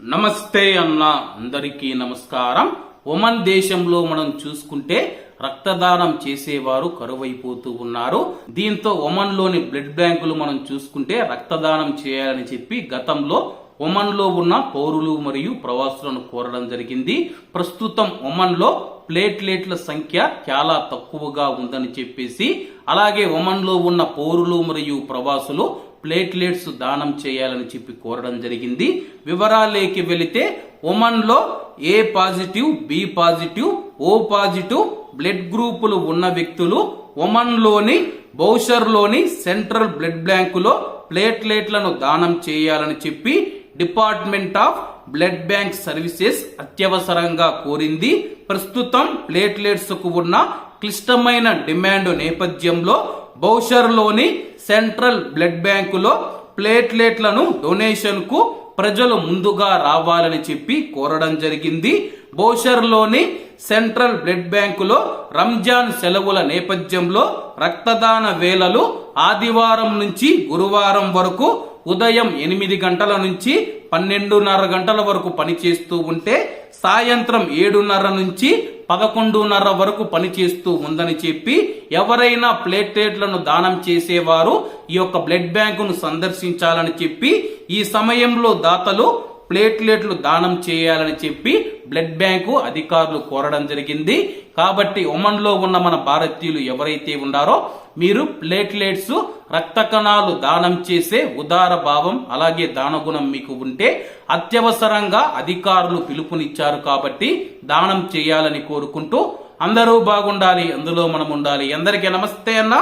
నమస్తే అన్న అందరికీ నమస్కారం. ఒమన్ దేశంలో మనం చూసుకుంటే రక్తదానం చేసేవారు కరువైపోతూ ఉన్నారు. దీంతో ఒమన్లోని బ్లడ్ బ్యాంకులు మనం చూసుకుంటే రక్తదానం చేయాలని చెప్పి గతంలో ఒమన్లో ఉన్న పౌరులు మరియు ప్రవాసులను కోరడం జరిగింది. ప్రస్తుతం ఒమన్లో ప్లేట్లెట్ల సంఖ్య చాలా తక్కువగా ఉందని చెప్పేసి అలాగే ఒమన్లో ఉన్న పౌరులు మరియు ప్రవాసులు ప్లేట్లెట్స్ దానం చేయాలని చెప్పి కోరడం జరిగింది. వివరాలేకి వెళితే ఒమన్లో A positive B positive O positive blood గ్రూపులు ఉన్న వ్యక్తులు ఒమన్ బౌషర్లోని సెంట్రల్ బ్లడ్ బ్యాంకులో ప్లేట్లెట్లను దానం చేయాలని చెప్పి department of blood bank services అత్యవసరంగా కోరింది. ప్రస్తుతం ప్లేట్లెట్స్కు ఉన్న క్లిష్టమైన డిమాండ్ నేపథ్యంలో బౌషర్లోని సెంట్రల్ బ్లడ్ బ్యాంకులో ప్లేట్లెట్లను డొనేషన్కు ప్రజలు ముందుగా రావాలని చెప్పి కోరడం జరిగింది. బౌషర్లోని సెంట్రల్ బ్లడ్ బ్యాంకులో రంజాన్ సెలవుల నేపథ్యంలో రక్తదాన వేళలు ఆదివారం నుంచి గురువారం వరకు ఉదయం ఎనిమిది గంటల నుంచి పన్నెండున్నర గంటల వరకు పనిచేస్తూ ఉంటే సాయంత్రం ఏడున్నర నుంచి పదకొండున్నర వరకు పనిచేస్తూ ఉందని చెప్పి ఎవరైనా ప్లేట్లెట్లను దానం చేసేవారు ఈ యొక్క బ్లడ్ బ్యాంకును సందర్శించాలని చెప్పి ఈ సమయంలో దాతలు ప్లేట్లెట్లు దానం చేయాలని చెప్పి బ్లడ్ బ్యాంకు అధికారులు కోరడం జరిగింది. కాబట్టి ఒమన్లో ఉన్న మన భారతీయులు ఎవరైతే ఉన్నారో మీరు ప్లేట్లెట్స్ రక్త కణాలు దానం చేసే ఉదార భావం అలాగే దానగుణం మీకు ఉంటే అత్యవసరంగా అధికారులు పిలుపునిచ్చారు కాబట్టి దానం చేయాలని కోరుకుంటూ అందరూ బాగుండాలి అందులో మనం ఉండాలి అందరికీ నమస్తే అన్న.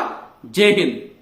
జై హింద్.